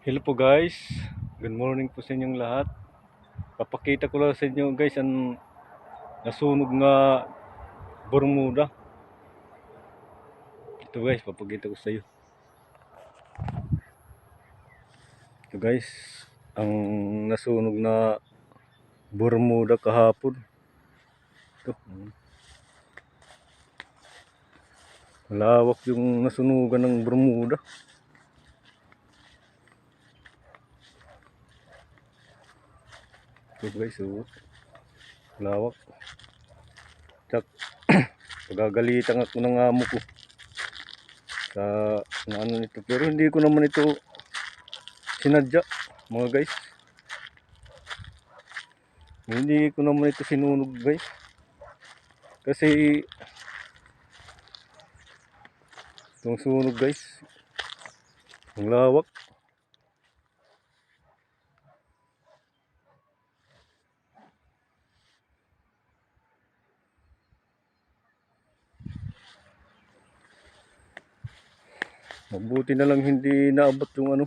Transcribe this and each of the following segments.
Hello po guys. Good morning po sa inyong lahat. Papakita ko lang sa inyo guys ang nasunog nga Bermuda. Ito guys, papakita ko sa iyo. Ito guys, ang nasunog na Bermuda kahapon. Ito. Malawak yung nasunugan ng Bermuda. Ito guys, oh. Lawak. Tsak, pagagalitan ako ng amo ko. Sa ano nito. Pero hindi ko naman ito sinadya, mga guys. Hindi ko naman ito sinunog guys. Kasi itong sunog guys. Ang lawak. Mabuti na lang hindi naabot yung ano.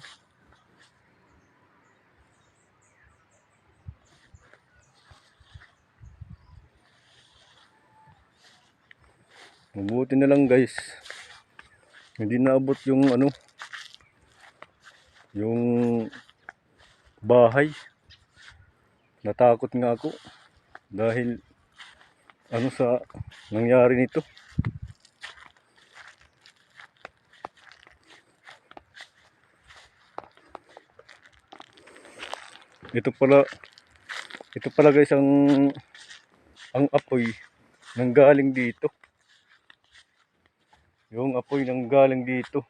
Mabuti na lang guys. Hindi naabot yung ano. Yung bahay. Natakot nga ako. Dahil ano sa nangyari nito. Ito pala ito pala guys ang ang apoy nanggaling dito. Yung apoy nanggaling dito.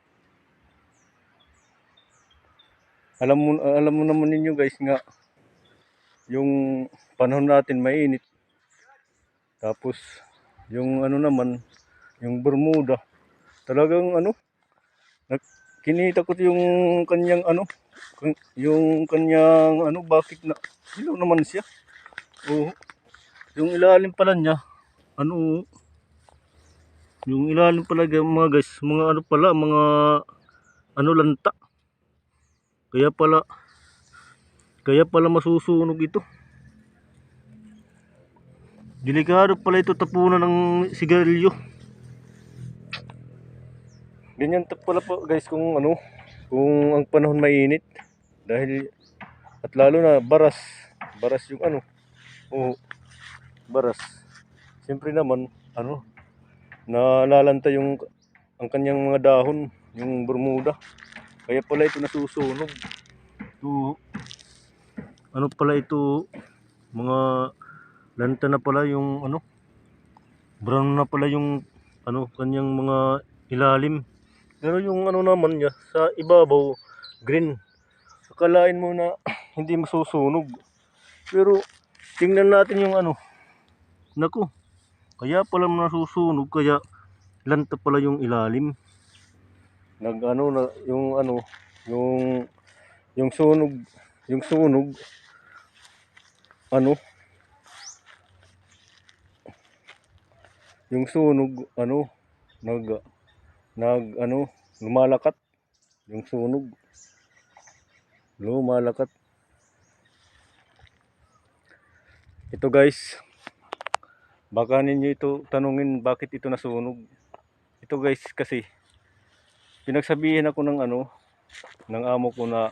Alam mo alam mo naman ninyo guys nga yung panahon natin mainit. Tapos yung ano naman yung Bermuda talagang ano kinita ko yung kanyang ano yung kanyang ano bakit na ilaw naman siya. Oo. Yung ilalim pala niya ano yung ilalim pala ga- mga guys mga ano pala mga ano lanta. Kaya pala kaya pala masusunog ito. Delikado pala ito tapunan ng sigarilyo. Ganyan pala po guys kung ano kung ang panahon mainit dahil at lalo na baras baras yung ano o baras. Siyempre naman ano nalalanta yung ang kanyang mga dahon yung bermuda. Kaya pala ito nasusunog. Ito ano pala ito mga lanta na pala yung ano brown na pala yung ano kanyang mga ilalim pero yung ano naman niya sa ibabaw green. Akalain mo na hindi masusunog. Pero tingnan natin yung ano. Naku kaya pala nasusunog kaya lanta pala yung ilalim. Nag ano na yung ano yung yung sunog yung sunog. Ano? Yung sunog ano? Nag nag ano lumalakat. Yung sunog. Lumalakat. Ito guys. Baka ninyo ito tanungin bakit ito nasunog. Ito guys kasi pinagsabihin ako ng ano ng amo ko na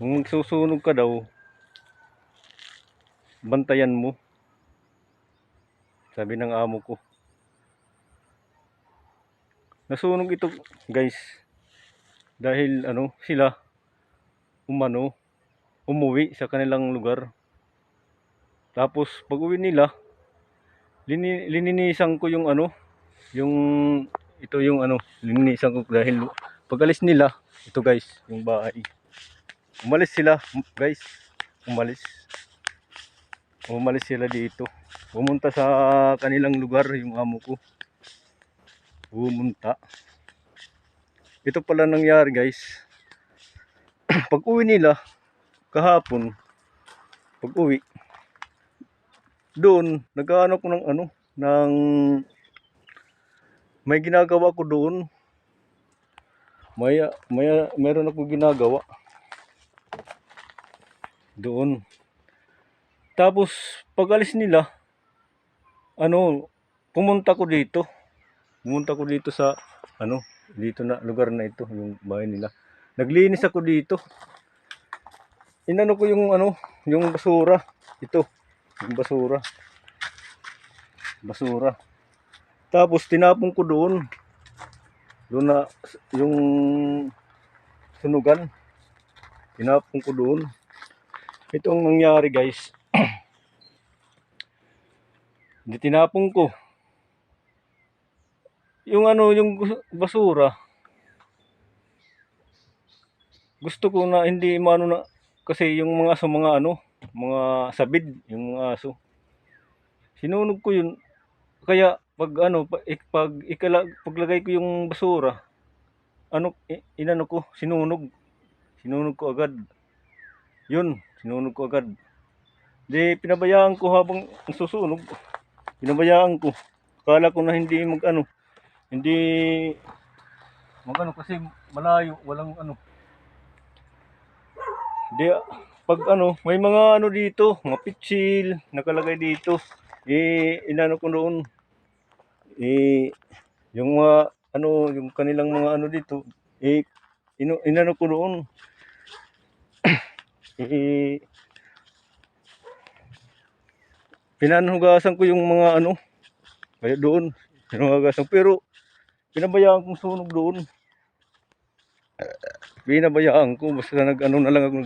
kung susunog ka daw bantayan mo. Sabi ng amo ko nasunog ito guys. Dahil ano sila umano umuwi sa kanilang lugar. Tapos pag uwi nila lini, lininisan ko yung ano yung ito yung ano lininisan ko dahil pag alis nila ito guys yung bahay. Umalis sila guys. Umalis. Umalis sila dito. Pumunta sa kanilang lugar yung amo ko pumunta ito pala nangyari guys pag uwi nila kahapon pag uwi doon nagkaano ko ng ano ng may ginagawa ko doon May, may, meron ako ginagawa. Doon. Tapos, pag alis nila, ano, pumunta ko dito. Pumunta ko dito sa, ano, dito na, lugar na ito, yung bahay nila. Naglinis ako dito. Inano ko yung, ano, yung basura. Ito, yung basura. Basura. Tapos, tinapon ko doon. Doon na, yung sunugan. Tinapon ko doon. Ito ang nangyari guys. Hindi tinapon ko. Yung ano, yung basura. Gusto ko na hindi mano na kasi yung mga aso mga ano, mga sabid, yung mga aso. Sinunog ko yun. Kaya pag ano, pag, pag ikala, paglagay ko yung basura, ano, inano ko, sinunog. Sinunog ko agad. Yun, sinunog ko agad. Di pinabayaan ko habang susunog. Pinabayaan ko. Akala ko na hindi mag ano, hindi mag ano kasi malayo, walang ano. Di pag ano, may mga ano dito, mga pitsil nakalagay dito. Eh inano ko doon. Eh yung mga ano, yung kanilang mga ano dito, eh ino, inano ko doon. eh pinanhugasan ko yung mga ano, kaya doon, pinanhugasan. Pero, pinabayaan kong sunog doon. Pinabayaan ko, basta nag ano na lang ako,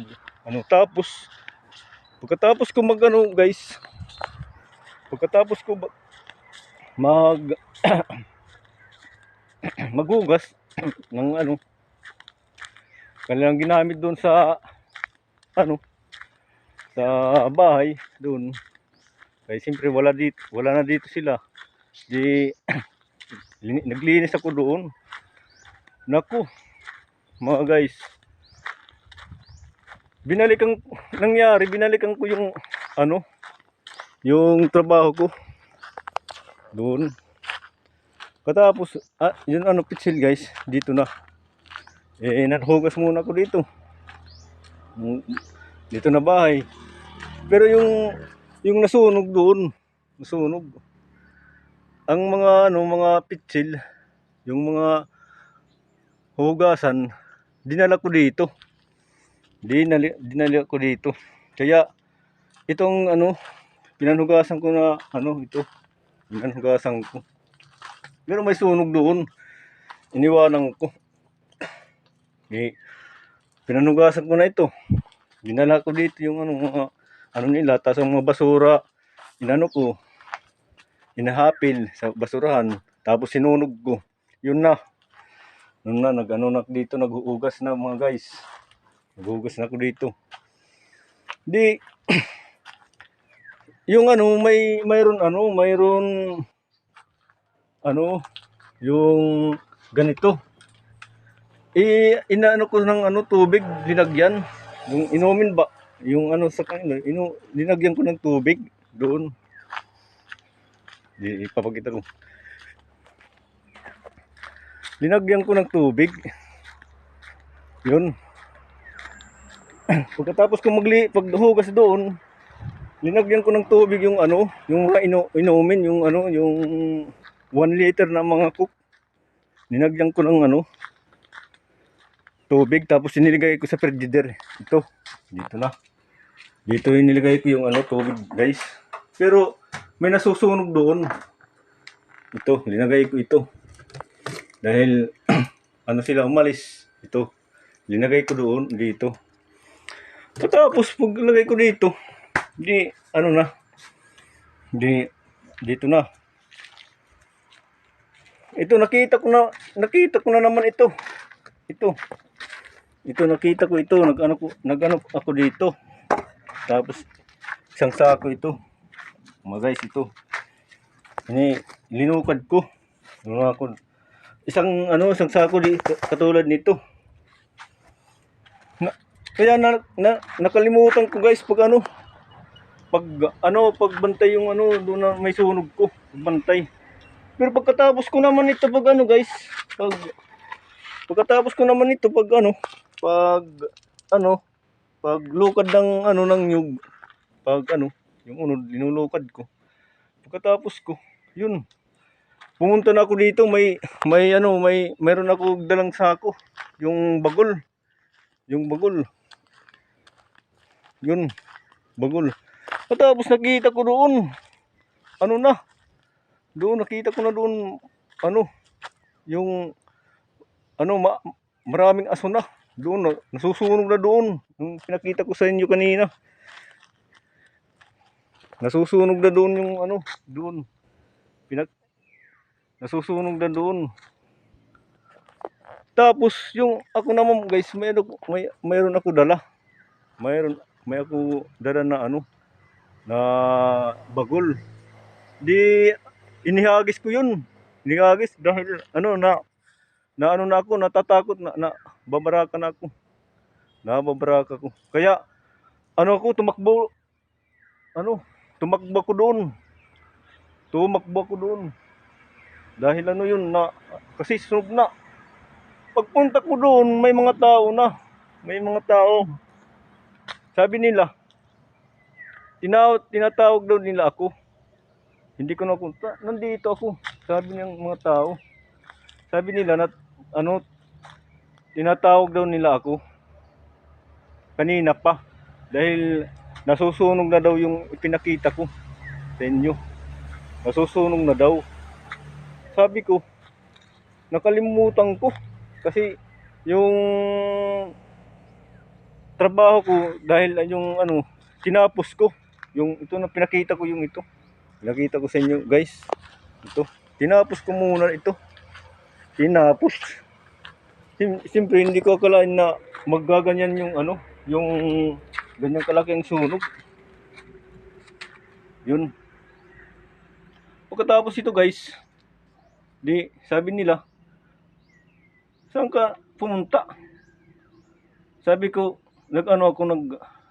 ano, tapos, pagkatapos ko mag ano, guys, pagkatapos ko mag, maghugas ng ano, kanilang ginamit doon sa, ano, sa bahay, doon, kaya siyempre wala dito, wala na dito sila. Di naglinis ako doon. Naku, mga guys. Binalikan nangyari, binalikan ko yung ano, yung trabaho ko doon. Katapos, ah, yun ano pitsil guys, dito na. Eh, nahugas muna ako dito. Mm, Dito na bahay. Pero yung yung nasunog doon, nasunog. Ang mga ano, mga pitsil, yung mga hugasan, dinala ko dito. Dinali, dinala ko dito. Kaya itong ano, pinanhugasan ko na ano ito, pinanhugasan ko. Pero may sunog doon. Iniwanan ko. Eh, pinanhugasan ko na ito. Dinala ko dito yung ano, mga ano nila, tapos mga basura, inano ko, inahapil sa basurahan, tapos sinunog ko. Yun na. Yun na, nag, ano na dito, naghuhugas na mga guys. Naghuhugas na ako dito. Di, yung ano, may, mayroon ano, mayroon, ano, yung ganito. Eh, inaano ko ng ano, tubig, linagyan. Yung inumin ba, yung ano sa kanila, inu, linagyan ko ng tubig doon. Di, ipapakita ko. Linagyan ko ng tubig. Yun. Pagkatapos ko magli, paghugas doon, linagyan ko ng tubig yung ano, yung mga inu, inumin, yung ano, yung 1 liter na mga cook. Linagyan ko ng ano, tubig tapos inilagay ko sa frigider. Ito, dito na. Dito inilagay ko yung ano, tubig, guys. Pero may nasusunog doon. Ito, linagay ko ito. Dahil ano sila umalis. Ito. Linagay ko doon dito. Tapos paglagay ko dito, di ano na. Di dito na. Ito nakita ko na nakita ko na naman ito. Ito. Ito nakita ko ito, nag-ano ko, nag-ano ako dito. Tapos isang sako ito. Mga guys, ito. Ini linukad ko. Ano ako isang ano, isang sako di katulad nito. Na, kaya na, na, nakalimutan ko guys pag ano pag ano pagbantay yung ano doon na may sunog ko pagbantay pero pagkatapos ko naman ito pag ano guys pag Pagkatapos ko naman ito pag ano, pag ano, pag lukad ng ano ng nyug, pag ano, yung unod linulukad ko. Pagkatapos ko, yun. Pumunta na ako dito, may may ano, may meron ako dalang sako, yung bagol. Yung bagol. Yun, bagol. Pagkatapos nakita ko doon, ano na, doon nakita ko na doon, ano, yung ano, ma, maraming aso na. Doon, na, nasusunog na doon. Yung pinakita ko sa inyo kanina. Nasusunog na doon yung ano, doon. Pinak, nasusunog na doon. Tapos, yung ako naman guys, mayroon, may, mayroon ako dala. Mayroon, may ako dala na ano, na bagol. Di, inihagis ko yun. Inihagis dahil ano na, na ano na ako, natatakot na, na babaraka na ako. Nababaraka ko. Kaya, ano ako, tumakbo, ano, tumakbo ko doon. Tumakbo ko doon. Dahil ano yun, na, kasi sunog na. Pagpunta ko doon, may mga tao na. May mga tao. Sabi nila, tinaw, tinatawag daw nila ako. Hindi ko nakunta. Nandito ako. Sabi ng mga tao. Sabi nila na ano tinatawag daw nila ako. Kanina pa. Dahil nasusunog na daw yung ipinakita ko sa inyo. Nasusunog na daw. Sabi ko, nakalimutan ko. Kasi yung trabaho ko dahil yung ano, tinapos ko. Yung ito na pinakita ko yung ito. Pinakita ko sa inyo guys. Ito. Tinapos ko muna ito. Tinapos. Sim- Siyempre hindi ko akalain na maggaganyan yung ano, yung ganyang kalaking sunog. Yun. Pagkatapos ito guys, di sabi nila, saan ka pumunta? Sabi ko, nag-ano ako, nag,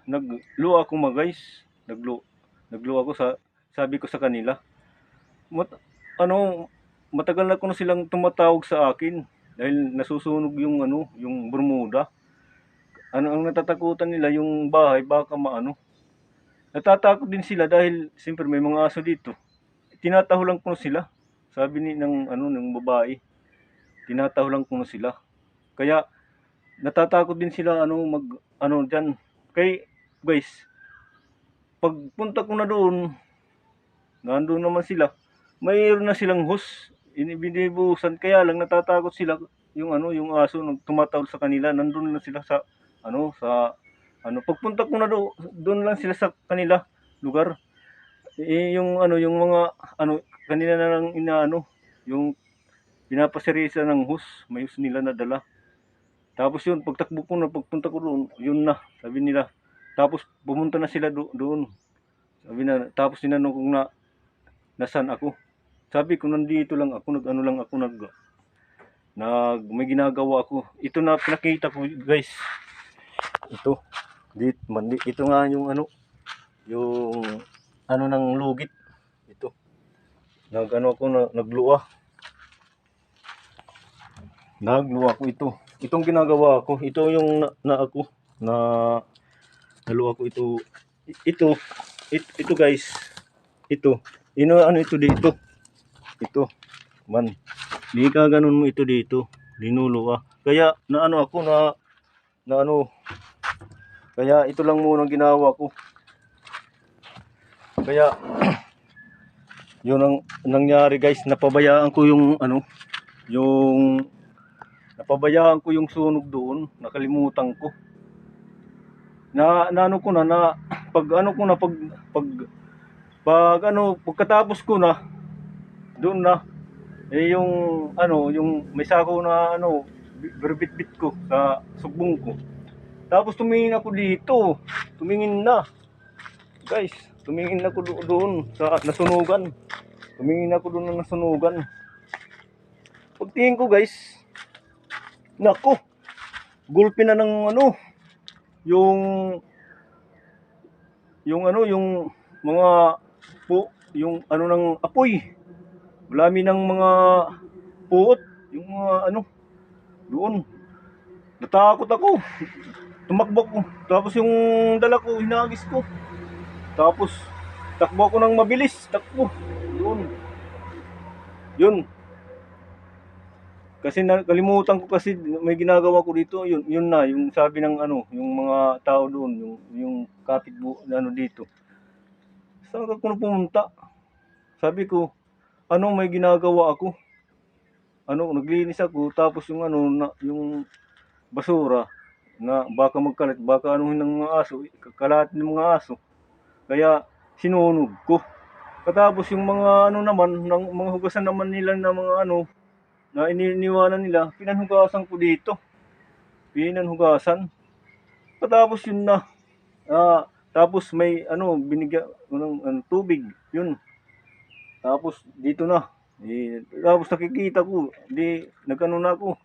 nagluwa ako mga guys. Naglu, nagluwa ako sa, sabi ko sa kanila. Mat, ano, matagal na ko na silang tumatawag sa akin dahil nasusunog yung ano, yung Bermuda. Ano ang natatakutan nila yung bahay baka maano. Natatakot din sila dahil siyempre may mga aso dito. Tinataho lang ko na sila. Sabi ni ng ano ng babae. Tinataho lang ko na sila. Kaya natatakot din sila ano mag ano diyan. Kay guys, pagpunta ko na doon, nandoon naman sila. Mayroon na silang host inibinibusan kaya lang natatakot sila yung ano yung aso nung tumatawag sa kanila nandun lang sila sa ano sa ano pagpunta ko na do, doon lang sila sa kanila lugar. Eh, yung ano yung mga ano kanila na lang inaano yung pinapasirisa ng hus may hus nila na dala tapos yun pagtakbo ko na pagpunta ko doon yun na sabi nila. Tapos pumunta na sila do, doon. Sabi na tapos tinanong ko na nasan ako? Sabi ko nandito lang ako nag ano lang ako nag nag may ginagawa ako. Ito na pinakita ko guys ito. Dit man di- ito nga yung ano yung ano ng lugit. Ito. Nag ano ako na nagluwa. Nagluwa ko ito. Itong ginagawa ko ito yung na, na ako na naluwa ko ito. Ito ito, ito guys. Ito. Ino ano ito dito? Ito. Man di ka ganun mo ito dito. Linuluwa kaya na ano ako na na ano kaya ito lang muna ang ginawa ko. Kaya yun ang nangyari guys. Napabayaan ko yung ano yung napabayaan ko yung sunog doon. Nakalimutan ko. Na, na ano ko na na pag ano ko na pag pag pag ano pagkatapos ko na doon na. Eh yung ano yung may sako na ano berbit-bit ko sa sugbong ko tapos tumingin ako dito. Tumingin na. Guys tumingin ako do- doon sa nasunugan. Tumingin ako doon na nasunugan. Pagtingin ko guys nako gulpi na ng ano yung yung ano yung mga po yung ano ng apoy. Marami ng mga puot, yung mga ano, Doon. Natakot ako. Tumakbo ko. Tapos yung dala ko, hinagis ko. Tapos, takbo ako ng mabilis. Takbo. Doon. Yun. Kasi nakalimutan ko kasi may ginagawa ko dito. Yun, yun na. Yung sabi ng ano, yung mga tao doon. Yung, yung kapit ano dito. Saan ka na pumunta? Sabi ko, ano may ginagawa ako? Ano, naglinis ako. Tapos yung ano, na, yung basura na baka magkalat, baka anuhin ng mga aso, kalat ng mga aso. Kaya sinunog ko. Katapos yung mga ano naman, ng mga hugasan naman nila na mga ano, na ininiwanan nila, pinanhugasan ko dito. Pinanhugasan. Katapos yun na. Ah, tapos may ano, binigyan ng ano, tubig. Yun. Tapos dito na. Eh, tapos nakikita ko, di nagano na ako.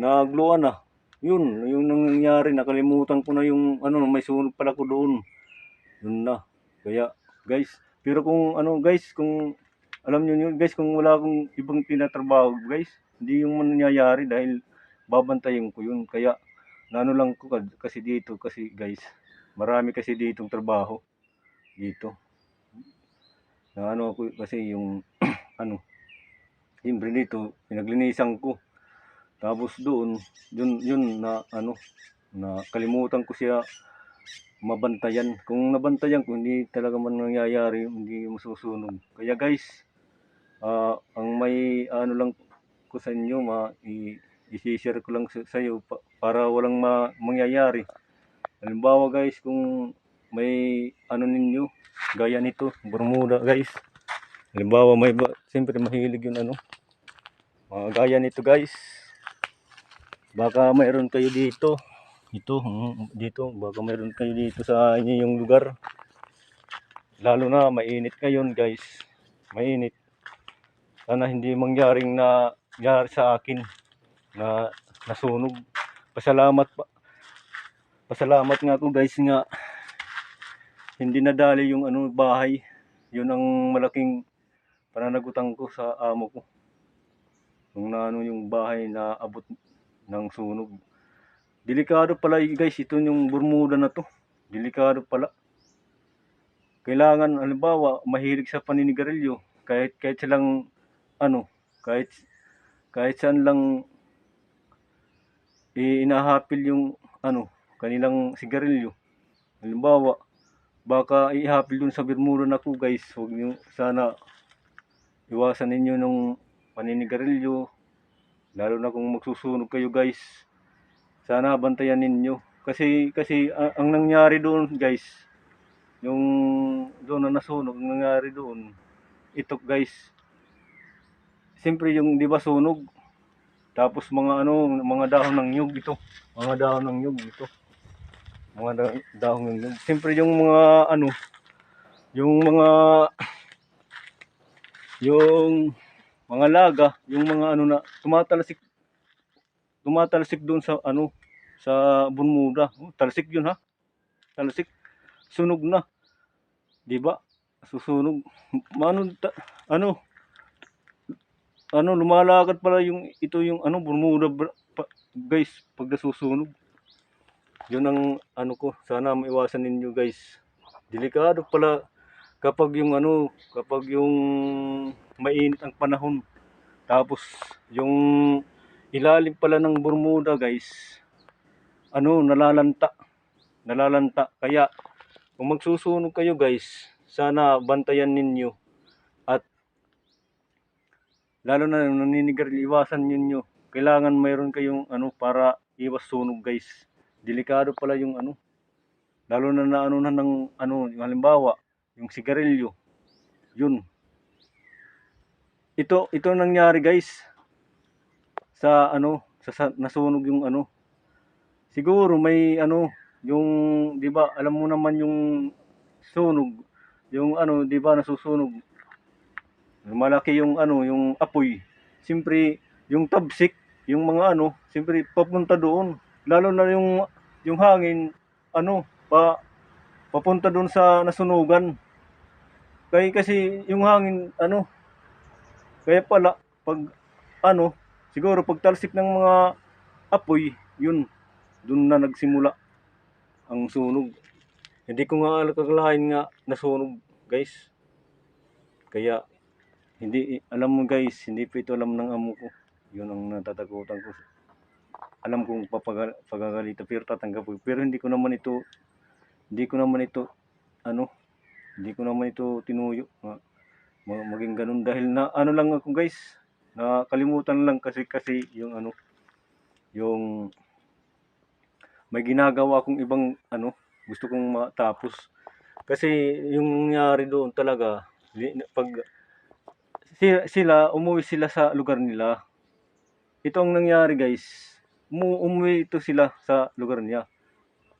Nagluwa na. Yun, yung nangyayari, nakalimutan ko na yung ano, may sunog pala ko doon. Yun na. Kaya, guys, pero kung ano, guys, kung alam niyo yun, guys, kung wala akong ibang tinatrabaho, guys, hindi yung mangyayari dahil babantayan ko yun. Kaya, naano lang ko kasi dito, kasi guys, marami kasi ditong trabaho. Dito. Na ano ako, kasi yung, ano, siyempre dito, pinaglinisan ko. Tapos doon, yun, yun na, ano, na kalimutan ko siya mabantayan. Kung nabantayan ko, hindi talaga man nangyayari, hindi masusunog. Kaya guys, ah, ang may ano lang ko sa inyo, ma, i, i-share ko lang sa, sa iyo pa- para walang ma, mangyayari. Halimbawa guys, kung may ano ninyo, gaya nito, Bermuda guys. Halimbawa may, siyempre mahilig yun ano, mga gaya nito guys. Baka mayroon kayo dito. Ito, mm, dito. Baka mayroon kayo dito sa inyong lugar. Lalo na mainit ngayon guys. Mainit. Sana hindi mangyaring na nangyari sa akin na nasunog. Pasalamat pa. Pasalamat nga ako guys nga hindi nadali yung ano bahay. Yun ang malaking pananagutan ko sa amo ko. Nung naano yung bahay na abot ng sunog. Delikado pala guys, ito yung Bermuda na to. Delikado pala. Kailangan, halimbawa, mahilig sa paninigarilyo. Kahit, kahit silang, ano, kahit, kahit saan lang i- inahapil yung, ano, kanilang sigarilyo. Halimbawa, baka ihapil dun sa Bermuda na to guys. Huwag nyo, sana, iwasan ninyo nung paninigarilyo, lalo na kung magsusunog kayo guys. Sana bantayan ninyo. Kasi kasi a- ang nangyari doon guys yung doon na nasunog ang nangyari doon ito guys. Siyempre yung di ba sunog? Tapos mga ano mga dahon ng nyug ito. Mga dahon ng nyug ito. Mga da- dahon ng nyug. Siyempre yung mga ano yung mga yung mga laga, yung mga ano na tumatalsik tumatalsik doon sa ano sa Bermuda. Oh, talsik yun ha. Talsik. Sunog na. 'Di ba? Susunog. Ano ano ano lumalakad pala yung ito yung ano Bermuda br- pa- guys pag nasusunog. Yun ang ano ko, sana maiwasan ninyo guys. Delikado pala kapag yung ano, kapag yung mainit ang panahon. Tapos yung ilalim pala ng Bermuda guys, ano, nalalanta. Nalalanta. Kaya kung magsusunog kayo guys, sana bantayan ninyo. At lalo na yung naninigar, iwasan ninyo. Kailangan mayroon kayong ano para iwas sunog guys. Delikado pala yung ano. Lalo na na ano na ng ano, yung halimbawa, yung sigarilyo. Yun. Ito, ito nangyari guys sa ano, sa, sa nasunog yung ano. Siguro may ano, yung 'di ba, alam mo naman yung sunog, yung ano, 'di ba, nasusunog. Malaki yung ano, yung apoy. Siyempre, yung tabsik, yung mga ano, siyempre papunta doon. Lalo na yung yung hangin ano, pa papunta doon sa nasunugan. Kaya kasi yung hangin ano, kaya pala pag ano, siguro pag talsik ng mga apoy, yun, dun na nagsimula ang sunog. Hindi ko nga alakalain nga nasunog, guys. Kaya, hindi, alam mo guys, hindi pa ito alam ng amo ko. Yun ang natatakutan ko. Alam kong papagal, pagagalita, pero tatanggap ko. Pero hindi ko naman ito, hindi ko naman ito, ano, hindi ko naman ito tinuyo. Nga, ma- maging ganun dahil na, ano lang ako guys, nakalimutan lang kasi, kasi yung ano, yung may ginagawa akong ibang ano, gusto kong matapos. Kasi yung nangyari doon talaga, pag sila, sila umuwi sila sa lugar nila. Ito ang nangyari guys. Umu, umuwi ito sila sa lugar niya.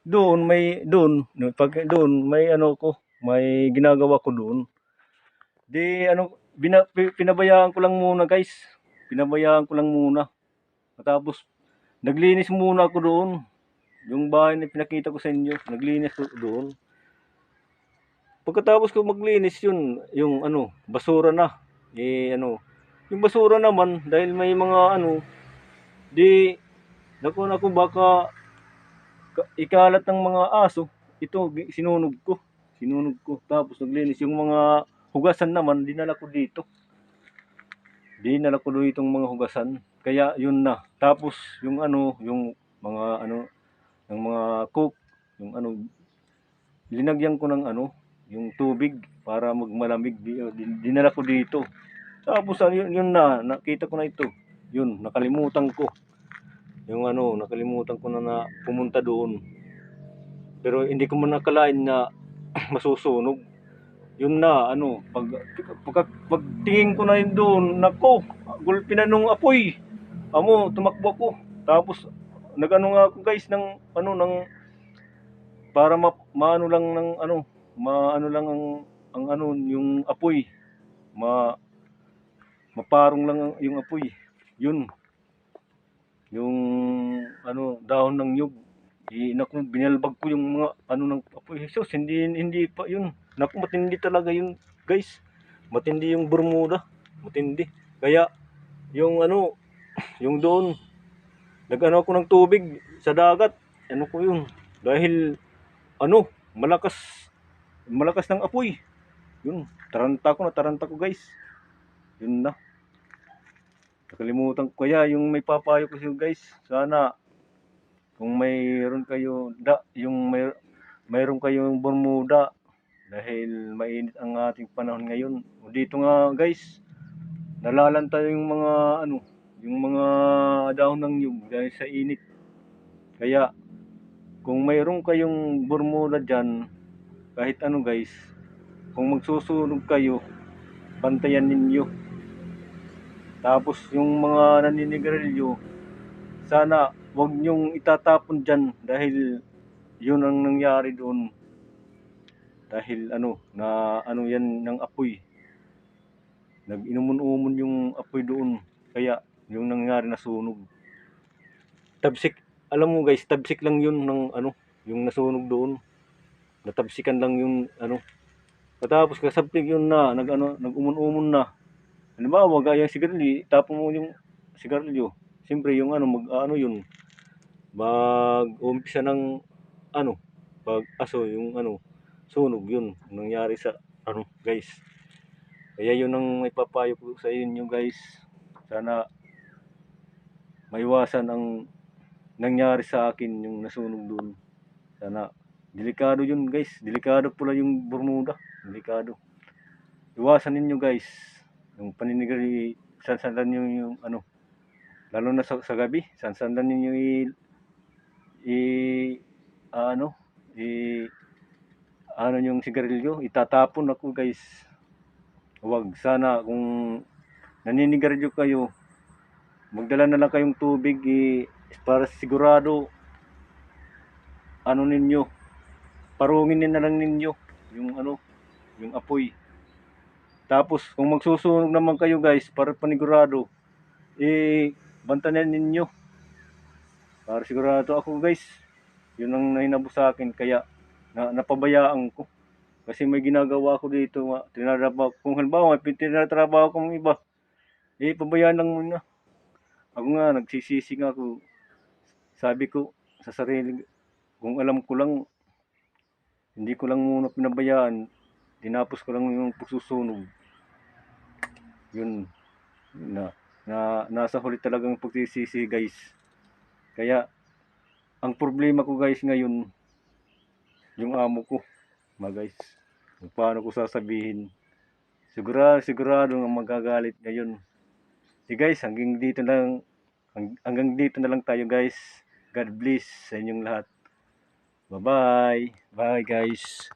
Doon may doon, pag doon may ano ko, may ginagawa ko doon. Di ano, bina, pi- pinabayaan ko lang muna guys. Pinabayaan ko lang muna. Tapos naglinis muna ako doon. Yung bahay na pinakita ko sa inyo, naglinis ko doon. Pagkatapos ko maglinis yun, yung ano, basura na. Eh ano, yung basura naman dahil may mga ano, di naku naku baka ka- ikalat ng mga aso. Ito sinunog ko. Sinunog ko. Tapos naglinis yung mga hugasan naman dinala ko dito. Dinala ko dito yung mga hugasan. Kaya yun na. Tapos yung ano, yung mga ano, yung mga cook, yung ano, linagyan ko ng ano, yung tubig para magmalamig. Din- Dinala ko dito. Tapos ano, yun, yun na, nakita ko na ito. Yun, nakalimutan ko. Yung ano, nakalimutan ko na na pumunta doon. Pero hindi ko man nakalain na masusunog. Yun na, ano, pag, pag, pag tingin ko na yun doon, nako, gulpi na nung apoy. Amo, tumakbo ako. Tapos, nagano nga ako guys ng, ano, ng, para ma, maano lang ng, ano, maano lang ang, ang ano, yung apoy. Ma, maparong lang ang- yung apoy. Yun. Yung, ano, dahon ng nyug. I, naku, binalbag ko yung mga, ano, ng apoy. Jesus, hindi, hindi pa yun. Naku, matindi talaga yun, guys. Matindi yung Bermuda. Matindi. Kaya, yung ano, yung doon, nag-ano ako ng tubig sa dagat. Ano ko yun? Dahil, ano, malakas, malakas ng apoy. Yun, taranta ko na, taranta ko guys. Yun na. Nakalimutan ko kaya yung may papayo ko sa'yo guys. Sana, kung mayroon kayo, da, yung may, mayroon kayong Bermuda, dahil mainit ang ating panahon ngayon. Dito nga guys, nalalanta yung mga ano, yung mga dahon ng nyug dahil sa init. Kaya kung mayroon kayong Bermuda diyan, kahit ano guys, kung magsusunog kayo, bantayan ninyo. Tapos yung mga naninigarilyo, sana wag nyong itatapon diyan dahil yun ang nangyari doon dahil ano na ano yan ng apoy. Nag-inumon-umon yung apoy doon. Kaya yung nangyari na sunog tabsik alam mo guys tabsik lang yun ng ano yung nasunog doon. Natabsikan lang yung ano. Patapos kasabtik yun na nag ano nag-umon-umon na. Halimbawa gaya sigarilyo tapon mo yung sigarilyo. Siyempre yung ano mag ano yun mag-umpisa ng ano pag aso yung ano sunog yun ang nangyari sa ano guys. Kaya yun ang may papayo ko sa inyo guys. Sana maiwasan ang nangyari sa akin yung nasunog doon. Sana delikado yun guys. Delikado pula yung Bermuda. Delikado. Iwasan ninyo guys. Yung paninigali sansandan nyo yung ano lalo na sa, sa gabi sansandan ninyo i, i ano i ano yung sigarilyo, itatapon ako guys. Huwag sana kung naninigarilyo kayo, magdala na lang kayong tubig eh, para sigurado ano ninyo, parungin na lang ninyo yung ano, yung apoy. Tapos kung magsusunog naman kayo guys, para panigurado, eh bantayan ninyo. Para sigurado ako guys, yun ang nahinabo sa akin kaya na napabayaan ko. Kasi may ginagawa ko dito, ma- tinatrabaho. Kung halimbawa may tinatrabaho kong iba, eh pabayaan lang muna. Ako nga, nagsisisi nga ako. sabi ko sa sarili, kung alam ko lang, hindi ko lang muna pinabayaan, tinapos ko lang yung pagsusunog. Yun, na, na, nasa huli talagang pagsisisi guys. Kaya, ang problema ko guys ngayon, yung amo ko, mga guys, paano ko sasabihin. Sigurado, sigurado nga magagalit ngayon. Si guys, hanggang dito lang, hang- hanggang dito na lang tayo guys. God bless sa inyong lahat. Bye-bye. Bye guys.